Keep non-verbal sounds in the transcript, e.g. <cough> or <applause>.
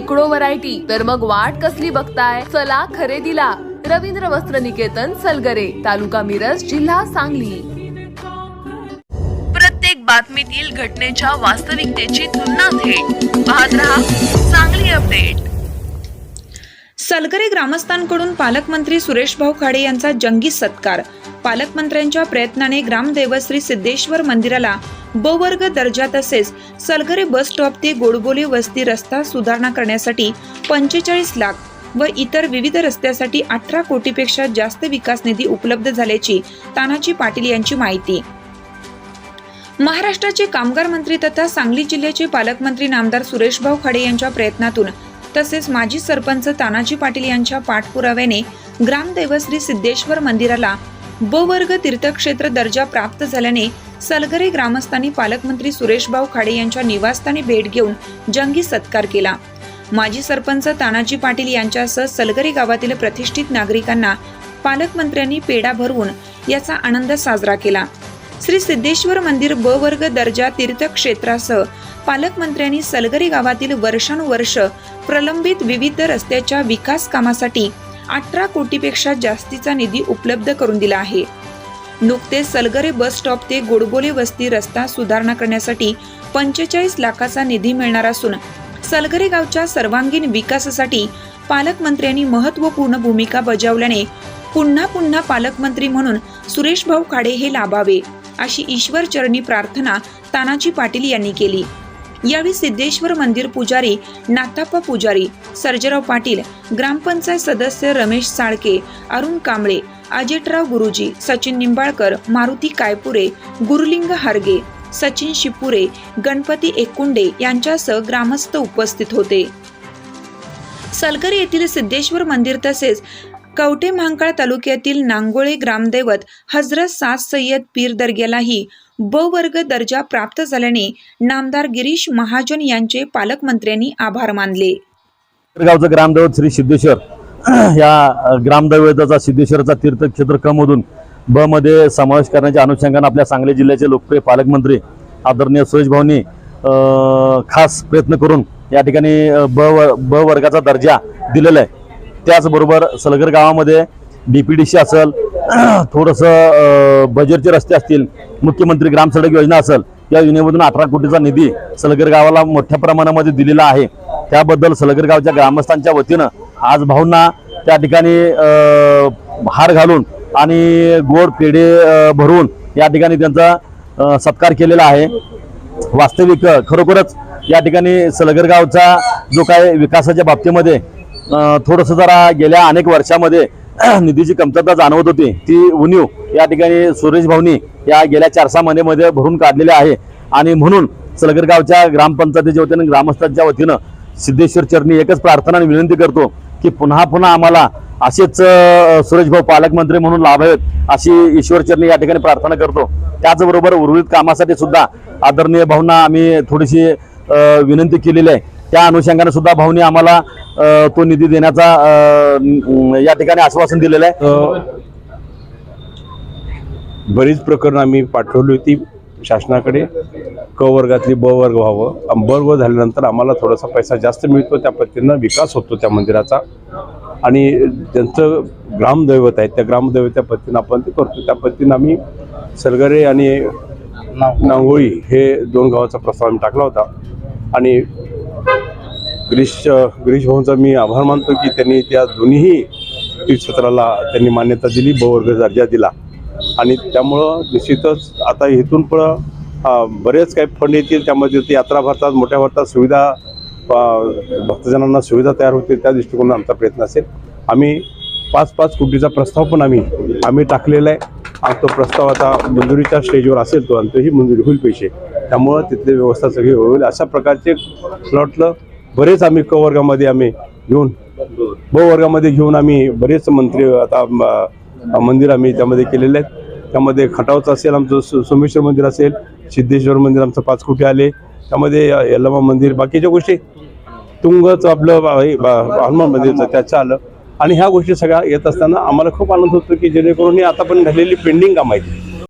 शेकडो व्हरायटी. तर मग वाट कसली बघताय? चला खरेदीला. रवींद्र वस्त्र निकेतन सलगरे. तालुका मिरज जिल्हा सांगली. प्रत्येक बातमीतील घटनेच्या वास्तविकतेची तुलना थेट. पाहत रहा सांगली अपडेट. सलगरे ग्रामस्थांकडून पालकमंत्री सुरेश भाऊ खाडे यांचा जंगी सत्कार. पालकमंत्र्यांच्या प्रयत्नाने ग्रामदेवश्री सिद्धेश्वर मंदिराला बवर्ग दर्जा तसेच सलगरे बस स्टॉप ते गोडबोली वस्ती रस्ता सुधारणा करण्यासाठी पंचेचाळीस लाख व इतर विविध रस्त्यासाठी अठरा कोटीपेक्षा जास्त विकास निधी उपलब्ध झाल्याची तानाजी पाटील यांची माहिती. महाराष्ट्राचे कामगार मंत्री तथा सांगली जिल्ह्याचे पालकमंत्री नामदार सुरेशभाऊ खाडे यांच्या प्रयत्नातून तसेच माजी सरपंच तानाजी पाटील यांच्या पाठपुराव्याने ग्रामदेवश्री सिद्धेश्वर मंदिराला ब वर्ग तीर्थक्षेत्र दर्जा प्राप्त झाल्याने सलगरे ग्रामस्थांनी पालकमंत्री सुरेशभाऊ खाडे यांच्या निवासस्थानी भेट घेऊन जंगी सत्कार केला. माजी सरपंच तानाजी पाटील यांच्यासह सलगरे गावातील प्रतिष्ठित नागरिकांना पालकमंत्र्यांनी पेढा भरवून याचा आनंद साजरा केला. श्री सिद्धेश्वर मंदिर ब वर्ग दर्जा तीर्थक्षेत्रासह पालकमंत्र्यांनी सलगरी गावातील वर्षानुवर्ष प्रलंबित विविध रस्त्याच्या विकास कामासाठी अठरा कोटीपेक्षा जास्तीचा निधी उपलब्ध करून दिला आहे. नुकतेच सलगरे बस स्टॉप ते गोडबोले वस्ती रस्ता सुधारणा करण्यासाठी पंचेचाळीस लाखाचा निधी मिळणार असून सलगरे गावच्या सर्वांगीण विकासासाठी पालकमंत्र्यांनी महत्त्वपूर्ण भूमिका बजावल्याने पुन्हा पुन्हा पालकमंत्री म्हणून सुरेश भाऊ खाडे हे लाभावे अशी ईश्वर चरणी प्रार्थना तानाजी पाटील यांनी केली. यावेळी सिद्धेश्वर मंदिर पुजारी नाथाप्पा पुजारी सर्जेराव पाटील ग्रामपंचायत सदस्य रमेश साळके अरुण कांबळे अजितराव गुरुजी सचिन निंबाळकर मारुती कायपुरे गुरुलिंग हारगे सचिन शिपुरे गणपती एकुंडे यांच्यासह ग्रामस्थ उपस्थित होते. सलगर येथील सिद्धेश्वर मंदिर तसेच कवटे महांकाळ तालुक्यातील नांगोळे ग्रामदैवत हजरत सात सय्यद पीर दर्ग्यालाही ब वर्ग दर्जा प्राप्त झाल्याने नामदार गिरीश महाजन यांचे पालकमंत्र्यांनी आभार मानले. गावचं ग्रामदैवत श्री सिद्धेश्वर <clears throat> या ग्रामदैवताचा सिद्धेश्वरचा तीर्थक्षेत्र कमधून ब मध्ये समावेश करण्याच्या अनुषंगाने आपल्या सांगली जिल्ह्याचे लोकप्रिय पालकमंत्री आदरणीय सुरेश भाऊनी खास प्रयत्न करून या ठिकाणी ब व- ब वर्गाचा दर्जा दिलेला आहे. त्याचबरोबर सलगर गावामध्ये डी पी डी सी असेल <clears throat> थोडंसं बजेटचे रस्ते असतील मुख्यमंत्री ग्राम सडक योजना असेल या योजनेमधून अठरा कोटीचा निधी सलगर गावाला मोठ्या प्रमाणामध्ये दिलेला आहे. त्याबद्दल सलगर गावच्या ग्रामस्थांच्या वतीनं आज भाऊंना त्या ठिकाणी हार घालून आणि गोड पेढे भरून या ठिकाणी त्यांचा सत्कार केलेला आहे. वास्तविक खरोखरच या ठिकाणी सलगर गावचा जो काय विकासाच्या बाबतीमध्ये थोडंसं जरा गेल्या अनेक वर्षामध्ये <clears throat> निधीची कमतरता जाणवत होती. ती उणीव या ठिकाणी सुरेश भाऊनी या गेल्या चार सहा महिन्यामध्ये भरून काढलेली आहे. आणि म्हणून सलगरगावच्या ग्रामपंचायतीच्या वतीनं ग्रामस्थांच्या वतीनं सिद्धेश्वर चरणी एकच प्रार्थना आणि विनंती करतो की पुन्हा पुन्हा आम्हाला असेच सुरेश भाऊ पालकमंत्री म्हणून लाभावेत अशी ईश्वर चरणी या ठिकाणी प्रार्थना करतो. त्याचबरोबर उर्वरित कामासाठी सुद्धा आदरणीय भाऊंना आम्ही थोडीशी विनंती केलेली आहे. त्या अनुषंगाने सुद्धा भाऊनी आम्हाला तो निधी देण्याचा या ठिकाणी आश्वासन दिलेलं आहे. बरीच प्रकरणं आम्ही पाठवली होती शासनाकडे. क वर्गातली ब वर्ग व्हावं. ब वर्ग झाल्यानंतर आम्हाला थोडासा पैसा जास्त मिळतो त्या पद्धतीनं विकास होतो त्या मंदिराचा. आणि ज्यांचं ग्रामदैवत आहे त्या ग्रामदैवत्या पद्धतीनं आपण ते करतो. त्या पद्धतीनं आम्ही सलगरे आणि नांगोळी हे दोन गावाचा प्रस्ताव आम्ही टाकला होता. आणि गिरीश गिरीश भाऊंचा मी आभार मानतो की त्यांनी त्या दोन्हीही तीर्थक्षेत्राला त्यांनी मान्यता दिली बहुवर्ग दर्जा दिला. आणि त्यामुळं निश्चितच आता इथून पण बरेच काही फंड येतील त्यामध्ये ते यात्रा भरतात मोठ्या भरतात सुविधा भक्तजनांना सुविधा तयार होतील त्या दृष्टिकोनातून आमचा प्रयत्न असेल. आम्ही पाच पाच कोटीचा प्रस्ताव पण आम्ही आम्ही टाकलेला आहे. आणि तो प्रस्ताव आता मंजुरीच्या स्टेजवर असेल तो आणि तोही मंजुरी होईल पैसे. त्यामुळं तिथली व्यवस्था सगळी होईल अशा प्रकारचे प्लॉटलं बरेच आम्ही क वर्गामध्ये आम्ही घेऊन ब वर्गामध्ये घेऊन आम्ही बरेच मंत्री आता मंदिर आम्ही त्यामध्ये केलेले आहेत. त्यामध्ये खटावचं असेल आमचं सोमेश्वर मंदिर असेल सिद्धेश्वर मंदिर आमचं पाच कोटी आले. त्यामध्ये यल्लमा मंदिर बाकीच्या गोष्टी तुंगचं आपलं बा- हनुमान मंदिरचं त्याचं आलं. आणि ह्या गोष्टी सगळ्या येत असताना आम्हाला खूप आनंद होतो की जेणेकरून ही आता पण घडलेली पेंडिंग कामायची